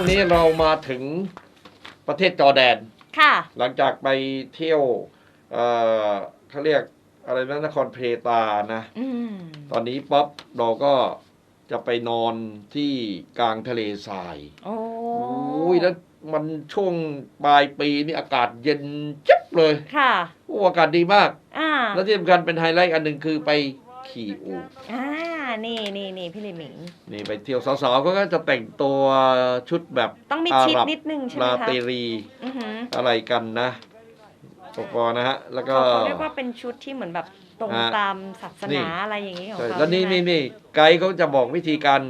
งนี้เรามาถึงประเทศจอร์แดน ค่ะ หลังจากไปเที่ยวเอ่อเขาเรียกอะไรนะนครเพตานะ อืมตอนนี้ป๊อปเราก็จะไปนอนที่กลางทะเลทรายโอ้โอ้ยแล้วมันช่วงปลายปีนี่อากาศเย็นจับเลยค่ะ โอ้อากาศดีมาก อ่าแล้วที่สำคัญเป็นไฮไลท์อันหนึ่งคือไปขี่อูฐอ่า นี่นี่นี่พี่ลิมิง นี่ไปเที่ยวสาวๆก็จะแต่งตัวชุดแบบต้องมีอาชิดหรับนิดนึงใช่ไหมลาคะเตรีอือหืออะไรกันนะปกรณ์นะฮะ แล้วก็เขาเขาเรียกว่าเป็นชุดที่เหมือนแบบตรงฮะตามศาสนี่นาอะไรอย่างนี้ของใช่เขาแล้วนี่ใช่ไหมนี่นี่ไกด์เขาจะบอกวิธีการ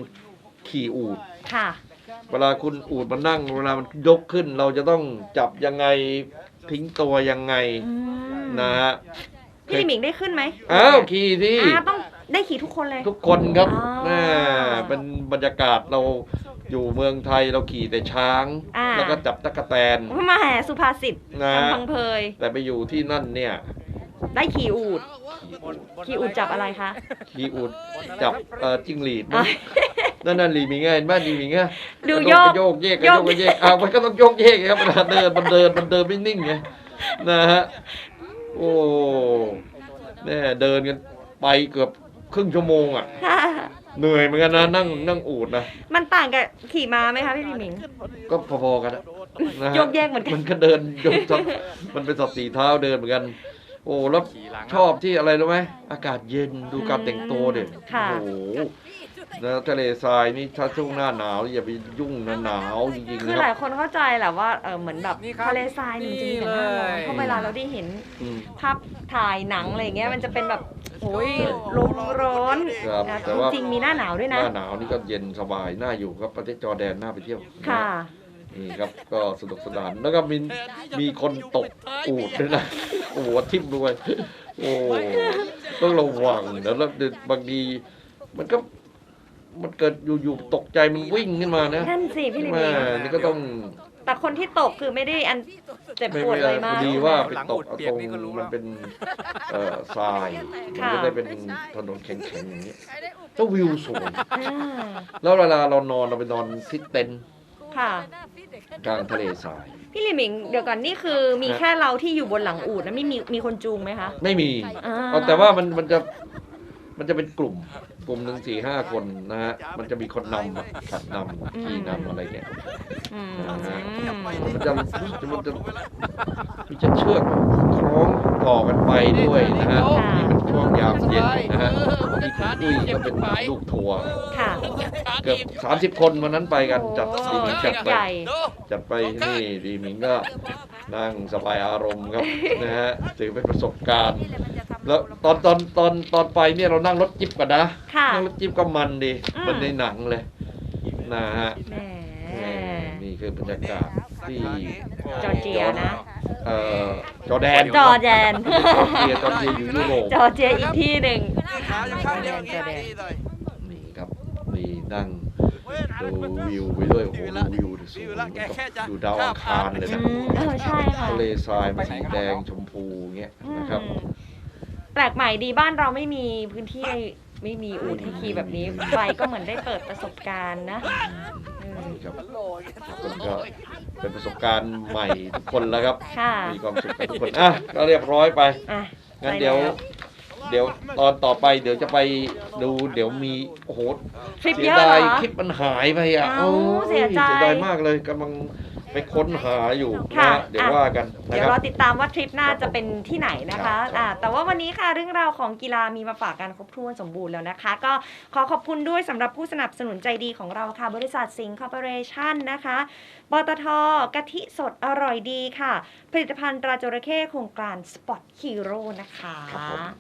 ขี่อูฐค่ะ เวลาคุณอูฐมันนั่งเวลามันยกขึ้น เราจะต้องจับยังไงทิ้งตัวยังไงอืมนะฮะพี่ลิมิงได้ขึ้นไหมอ้าวขี่ที่อ่าต้อง ได้ขี่ทุกคนเลย ทุกคนครับอ๋อ แม่เป็นบรรยากาศเราอยู่เมืองไทยเราขี่แต่ช้าง อ่า แล้วก็จับตะกแตนมาแห่สุภาษิตนะ คำพังเพย แต่ไปอยู่ที่นั่นเนี่ยได้ขี่อูดขี่อูดจับอะไรคะขี่อูฐจับเอ่อจิ้งหรีดมั้งนั่นนั่นหลีหมิงไงเห็นบ้านหลีหมิงไงดูกระโยโดกดไปโยกเยกกระโยกไปเยกอ้าวมันก็ต้องโยกเยกครับเวลาเดินมันเดินมันเดินไม่นิ่งไงนะฮะโอ้แน่เดินกันไปเกือบ ครึ่งชั่วโมงอะ ค่ะ เหนื่อยเหมือนกันนะนั่งนั่งอูดนะมันต่างกับขี่ม้าไหมคะพี่ลิมิง ก็พอๆกันอะนะฮะโยกแยกเหมือนกัน มันก็เดินโยกสับมันเป็นสับสีเท้าเดินเหมือนกัน โอ้แล้วชอบที่อะไรรู้ไหมอากาศเย็นดูการแต่งตัวเด็ค่ะ โอ้โหนะทะเลทรายนี่ถ้าช่วงหน้าหนาวอย่าไปยุ่งนะหนาวจริงๆคือนะหคลารัยบคนเข้าใจแหละว่าเออเหมือนแบบนี่ครับทะเลทรายนี่มันจะมีแต่หน้าร้อนนี่เลยเพราะเวลาเราได้เห็นอืม ภาพถ่ายหนังอะไรอย่างเงี้ยมันจะเป็นแบบ โอ้ยใช่ลมร้อนครับนะแต่ว่าจริงๆมีหน้าหนาวด้วยหนะ น้าหนาวนี่ก็เย็นสบายน่าอยู่ครับประเทศจอร์แดนน่าไปเที่ยวค่ะ นี่ครับก็สนุกสนานแล้วก็มีมีคนตกอูดด้วยนะโอ้โหทิ่มด้วยโอ้ต้องระวังนะแล้วบางทีมันก็ มันเกิดอยู่ๆตกใจมันวิ่งขึ้นมานะนั่นสิพี่ลิแม่มิงนี่ก็ต้องแต่คนที่ตกคือไม่ได้อันเจ็บไม่ปวดไม่เลยมากพอดีว่าไปหลังตอูกดเอาเปีตยรกงนี่ก็รู้มันว่าเป็นเอ่อทรายมันค่ะก็ได้เป็นถนนแข็งๆอย่างเงี้ยถ้าวิวสวยอ่าแล้วเวลาเรานอนเราไปนอนที่เต็นท์ค่ะกลางทะเลทราย พี่ลิมิงเดี๋ยวก่อนนี่คือมีฮะแค่เราที่อยู่บนหลังอูดนะไม่มีมีคนจูงไหมคะ ไม่มีอ่าเอาแต่ว่ามันมันจะมันจะเป็นกลุ่มก ลุ่มหนึ่งสี่ห้าคนนะฮะมันจะมีคนนำอะขัดนำขี่นำอะไรเงี้ยอืมนะฮะมันจะมันจะมีจะเชือกคล้องต่อกันไปด้วยนะฮะนี่เป็นช่วงยามเย็นนะฮะที่คุณอุ้ยก็เป็นลูกทัวร์ค่ะ เกือบสามสิบคนวันนั้นไปกันจัดโอ้ดีหมิงจัดไปใหญ่จัดไปนี่ดีหมิงก็นั่งสบายอารมณ์ครับนะฮะถือเป็นประสบการณ์ แล้วตอนตอนตอนตอนไปเนี่ยเรานั่งรถจิ๊บกันนะค่ะ นั่งรถจิ๊บก็มันดีอืม มันในหนังเลยนะฮะแหมแหม่นี่คือบรรยากาศที่ จอร์เจียนะ เอ่อจอร์แดนจอร์แดน จอร์เจียจอร์เจียอยู่ยุโรปจอร์เจียอีกที่หนึ่ง ขาอยู่ข้างเดียวอย่างเงี้ยดีเลยนี่ครับนี่นั่งดูวิวไปด้วยโอ้โหดูวิวสูงกับดูดาวอังคารเลยอืนะมเออใช่ค่ะ ทะเลทรายมันสีแดงชมพูเงี้ยนะครับ อืม แปลกใหม่ดีบ้านเราไม่มีพื้นที่ไม่มีอูทีคีแบบนี้ไปก็เหมือนได้เปิดประสบการณ์นะอืมนี่ครับทุกคนก็เป็นประสบการณ์ใหม่ทุกคนแล้วครับ ค่ะ มีความสุขกันทุกคน อะ ก็เรียบร้อยไป อะงั้นไปเดี๋ยวแล้วเดี๋ยวตอนต่อไปเดี๋ยวจะไปดูเดี๋ยวมี โอ้โหคลิปเสีเยยอะเหรดายอ คลิปมันหายไปอะเอ้าโอ้เสียใจ เสียดายมากเลยกำลัง ไปค้นหาอยู่ค่ะนะเดี๋ยวอะ ว่ากันนะเดี๋ยควรับ รอติดตามว่าทริปหน้าจะเป็นที่ไหนนะครัคะบ อ่าแต่ว่าวันนี้ค่ะเรื่องราวของกีฬามีมาฝากกันครบถ้วนสมบูรณ์แล้วนะคะ ก็ขอขอบคุณด้วยสำหรับผู้สนับสนุนใจดีของเราค่ะ บริษัทสิงห์คอร์ปอเรชั่นนะคะปตทกะทิสดอร่อยดีค่ะ ผลิตภัณฑ์ตราจระเข้โครงการสปอตฮีโร่นะคะครับผม